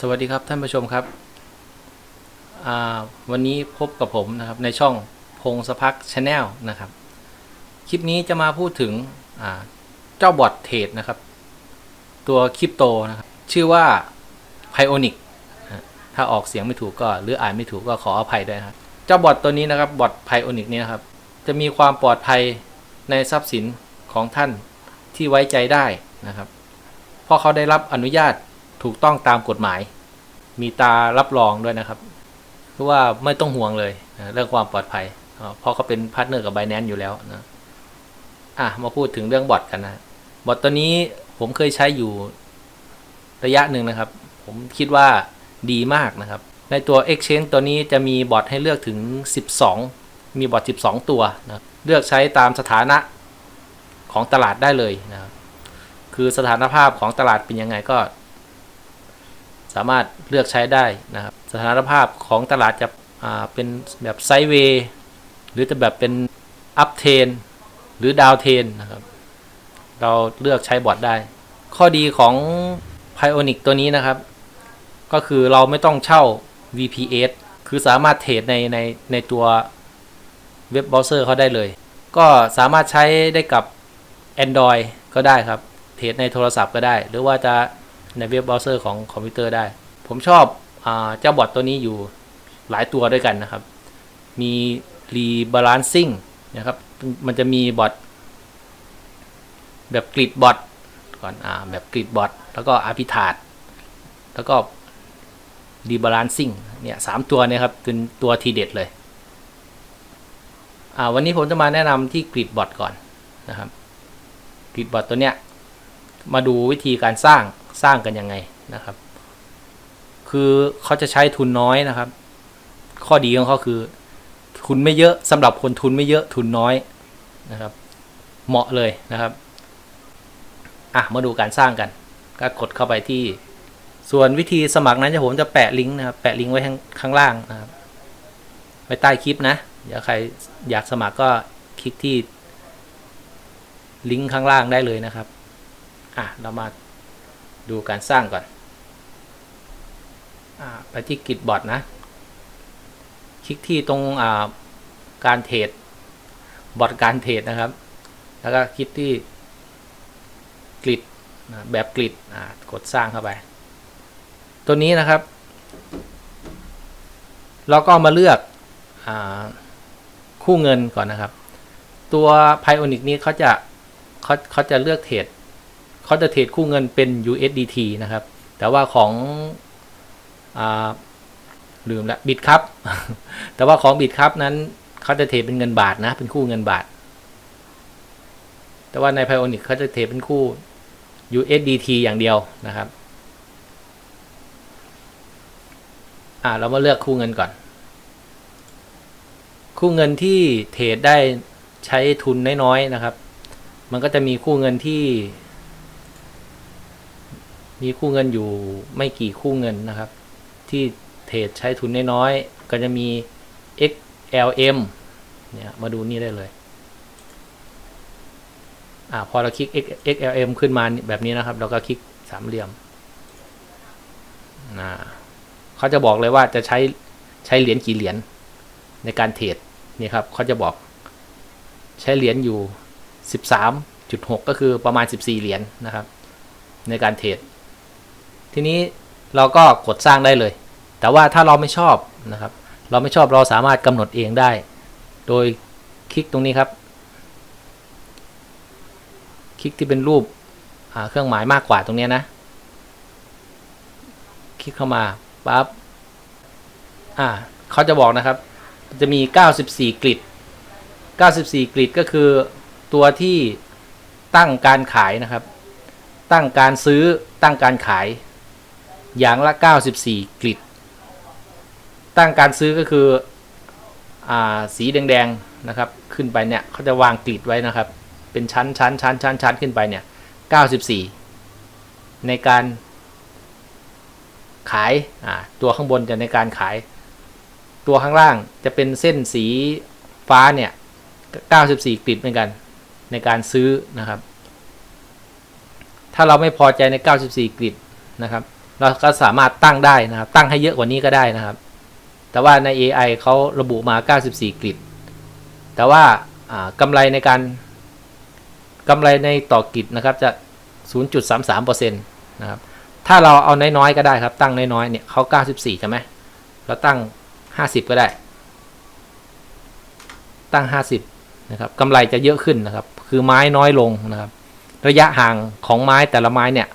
สวัสดีครับท่านผู้ชมครับ วันนี้พบกับผมนะครับในช่องพงสพักชาแนลนะครับ คลิปนี้จะมาพูดถึงเจ้าบอทเทรดนะครับ ตัวคริปโตนะครับชื่อว่า Pionic ถ้าออกเสียงไม่ถูกก็หรืออ่านไม่ถูกก็ขออภัยด้วยครับ เจ้าบอทตัวนี้นะครับบอท Pionic นี้นะครับ จะมีความปลอดภัยในทรัพย์สินของท่านที่ไว้ใจได้นะครับเพราะเขาได้รับอนุญาต ถูกต้องตามกฎหมาย มีตารับรองด้วยนะครับคือว่าไม่ต้องห่วงเลยนะเรื่องความปลอดภัยเพราะเขาเป็นพาร์ทเนอร์กับ b บ n a n c e อยู่แล้วนะอะมาพูดถึงเรื่องบอทกันนะบอทตัวนี้ผมเคยใช้อยู่ระยะหนึ่งนะครับ ผมคิดว่าดีมากนะครับ ในตัว Exchange ตัวนี้จะมีบอทให้เลือกถึง 12 มีบอท12 ตัวนะเลือกใช้ตามสถานะของตลาดได้เลยนะครับคือสถานภาพของตลาดเป็นยังไงก็ สามารถเลือกใช้ได้นะครับ สถานภาพของตลาดจะเป็นแบบไซด์เวย์หรือจะแบบเป็นอัพเทนหรือดาวเทนนะครับ เราเลือกใช้บอทได้ ข้อดีของ Pionic ตัวนี้นะครับ ก็คือเราไม่ต้องเช่า VPS คือสามารถเทรดในในในตัวเว็บเบราว์เซอร์เขาได้เลย ก็สามารถใช้ได้กับ Android ก็ได้ครับ เทรดในโทรศัพท์ก็ได้ หรือว่าจะ ในเว็บเบราว์เซอร์ของคอมพิวเตอร์ได้ ผมชอบเจ้าบอทตัวนี้อยู่หลายตัวด้วยกันนะครับ มี rebalancing นะครับ มันจะมีบอทแบบกริดบอทก่อนอ่าแบบกริดบอทแล้วก็อาพิธาดแล้วก็ rebalancing เนี่ยสามตัวเนี่ยครับเป็นตัวทีเด็ดเลยอ่าวันนี้ผมจะมาแนะนำที่กริดบอทก่อนนะครับกริดบอทตัวเนี้ยมาดูวิธีการสร้าง สร้างกันยังไงนะครับ คือเขาจะใช้ทุนน้อยนะครับ ข้อดีของเขาคือทุนไม่เยอะสำหรับคนทุนไม่เยอะทุนน้อยนะครับ เหมาะเลยนะครับอะมาดูการสร้างกันก็กดเข้าไปที่ ส่วนวิธีสมัครนั้นจะผมจะแปะลิงก์นะครับแปะลิงก์ไว้ข้างข้างล่างนะครับไว้ใต้คลิปนะเดี๋ยวใครอยากสมัครก็คลิกที่ลิงก์ข้างล่างได้เลยนะครับ อะ เรามา ดูการสร้างก่อนอไปที่กิจบอทนะ คลิกที่ตรงการเทรดบอทการเทรดนะครับ แล้วก็คลิกที่กริดแบบกริดกดสร้างเข้าไป ตัวนี้นะครับ เราก็มาเลือกอคู่เงินก่อนนะครับ ตัว Pionic นี้เขาจะเขาเขาจะเลือกเทรด เขาจะเทรดคู่เงินเป็น USDT นะครับ แต่ว่าของอลืมละบิตครับ แต่ว่าของบิตครับนั้นเขาจะเทรดเป็นเงินบาทนะ เป็นคู่เงินบาท แต่ว่าใน Pionic เขาจะเทรดเป็นคู่ USDT อย่างเดียวนะครับอ่าเรามาเลือกคู่เงินก่อน คู่เงินที่เทรดได้ใช้ทุนน้อยๆนะครับ มันก็จะมีคู่เงินที่ มีคู่เงินอยู่ไม่กี่คู่เงินนะครับ ที่เทรดใช้ทุนน้อยๆก็จะมี XLM เนี่ยมาดูนี่ได้เลยอ่าพอเราคลิก xlm ขึ้นมาแบบนี้นะครับ เราก็คลิกสามเหลี่ยมอ่าเขาจะบอกเลยว่าจะใช้ใช้เหรียญกี่เหรียญในการเทรดนี่ครับเขาจะบอกใช้เหรียญอยู่ 13.6 ก็คือประมาณ 14 เหรียญนะครับ ในการเทรด ทีนี้เราก็กดสร้างได้เลย แต่ว่าถ้าเราไม่ชอบนะครับ เราไม่ชอบเราสามารถกำหนดเองได้ โดยคลิกตรงนี้ครับ คลิกที่เป็นรูปเครื่องหมายมากกว่าตรงนี้นะ คลิกเข้ามาปั๊บอ่าเขาจะบอกนะครับ จะมี 94 กริด94 กริดก็คือตัวที่ตั้งการขายนะครับ ตั้งการซื้อตั้งการขาย อย่างละ 94กริดตั้งการซื้อก็คืออสีแดงๆนะครับขึ้นไปเนี่ยเขาจะวางกริดไว้นะครับ เป็นชั้นชั้นชั้นชั้นชั้นขึ้นไปเนี่ย 94 ในการขายตัวข้างบนจะในการขาย ตัวข้างล่างจะเป็นเส้นสีฟ้าเนี่ย 94กริดเหมือนกันในการซื้อนะครับ ถ้าเราไม่พอใจใน 94กริดนะครับ เราก็สามารถตั้งได้นะครับ ตั้งให้เยอะกว่านี้ก็ได้นะครับ แต่ว่าใน AI เขาระบุมา 94 กริด แต่ว่าอ่ากำไรในการกำไรในต่อกริดนะครับจะ 0.33%นะครับ ถ้าเราเอาน้อยๆก็ได้ครับ ตั้งน้อยๆเนี่ยเขา94 ใช่ไหมเราตั้ง 50 ก็ได้ ตั้ง 50 นะครับกำไรจะเยอะขึ้นนะครับ คือไม้น้อยลงนะครับ ระยะห่างของไม้แต่ละไม้เนี่ย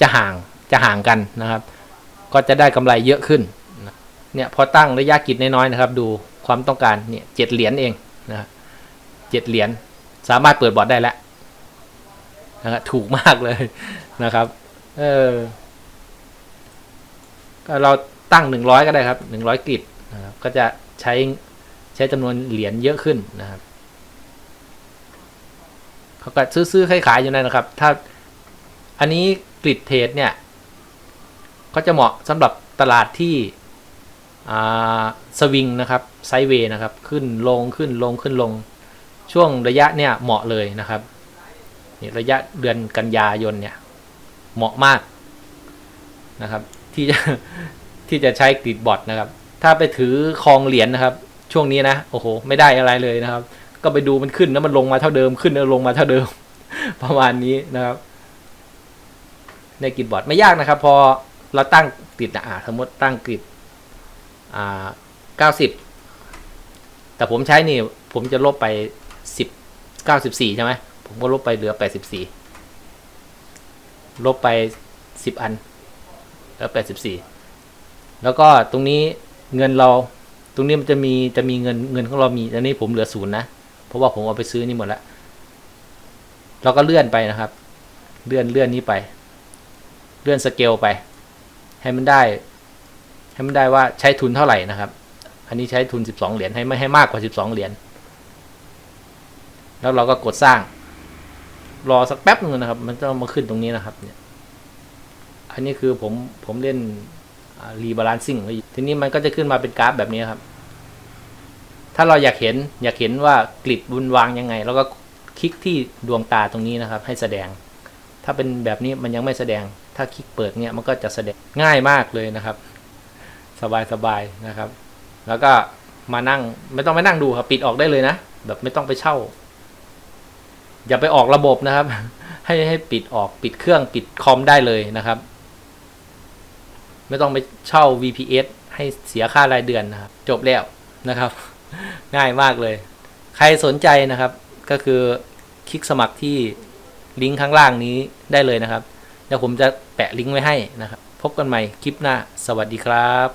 จะห่าง จะห่างกันนะครับ ก็จะได้กำไรเยอะขึ้นเนี่ยพอตั้งระยะกิจน้อยๆนะครับ ดูความต้องการเนี่ยเจ็ดเหรียญเองนะเจ็ดเหรียญสามารถเปิดบอร์ดได้แล้วนะครับถูกมากเลยนะครับเออก็เราตั้งหนึ่งร้อยก็ได้ครับหนึ่งร้อยกิจนะครับก็จะใช้ใช้จำนวนเหรียญเยอะขึ้นนะครับเขาก็ซื้อๆขายๆอยู่นั่นนะครับ ถ้าอันนี้กริดเทรดเนี่ย ก็จะเหมาะสำหรับตลาดที่สวิงนะครับไซเวย์นะครับขึ้นลงขึ้นลงขึ้นลง ช่วงระยะเนี่ยเหมาะเลยนะครับนี่ระยะเดือนกันยายนเนี่ยเหมาะมากนะครับที่จะที่จะใช้กริดบอร์ดนะครับ ถ้าไปถือคลองเหรียญนะครับ ช่วงนี้นะโอ้โหไม่ได้อะไรเลยนะครับ ก็ไปดูมันขึ้นแล้วมันลงมาเท่าเดิมขึ้นแล้วลงมาเท่าเดิม ประมาณนี้นะครับ ในกริดบอร์ดไม่ยากนะครับ พอ เราตั้งกริดอะสมมติตั้งกริดอ่าเก้าสิบแต่ผมใช้นี่ผมจะลบไปสิบเก้าสิบสี่ใช่ไหมผมก็ลบไปเหลือแปดสิบสี่ลบไปสิบอันเหลือแปดสิบสี่แล้วก็ตรงนี้เงินเราตรงนี้มันจะมีจะมีเงินเงินของเรามีอันนี้ผมเหลือศูนย์นะเพราะว่าผมเอาไปซื้อนี่หมดแล้วเราก็เลื่อนไปนะครับ เลื่อนเลื่อนนี้ไป เลื่อนสเกลไป ให้มันได้ ให้มันได้ว่าใช้ทุนเท่าไหร่นะครับ อันนี้ใช้ทุน 12 เหรียญให้ไม่ให้มากกว่า 12 เหรียญแล้วเราก็กดสร้าง รอสักแป๊บนึงนะครับ มันจะมาขึ้นตรงนี้นะครับ เนี่ย อันนี้คือผมผมเล่นรีบาลานซิ่งทีนี้มันก็จะขึ้นมาเป็นกราฟแบบนี้ครับ ถ้าเราอยากเห็นอยากเห็นว่ากริดบุญวางยังไงเราก็คลิกที่ดวงตาตรงนี้นะครับ ให้แสดง ถ้าเป็นแบบนี้มันยังไม่แสดง ถ้าคลิกเปิดเนี่ยมันก็จะแสดงง่ายมากเลยนะครับ สบายสบายนะครับ แล้วก็มานั่งไม่ต้องไปนั่งดูครับปิดออกได้เลยนะ แบบไม่ต้องไปเช่า อย่าไปออกระบบนะครับ ให้ให้ปิดออกปิดเครื่องปิดคอมได้เลยนะครับ ไม่ต้องไปเช่า VPS ให้เสียค่ารายเดือนนะครับ จบแล้วนะครับ ง่ายมากเลย ใครสนใจนะครับ ก็คือคลิกสมัครที่ ลิงก์ข้างล่างนี้ได้เลยนะครับเดี๋ยวผมจะแปะลิงก์ไว้ให้นะครับ พบกันใหม่คลิปหน้า สวัสดีครับ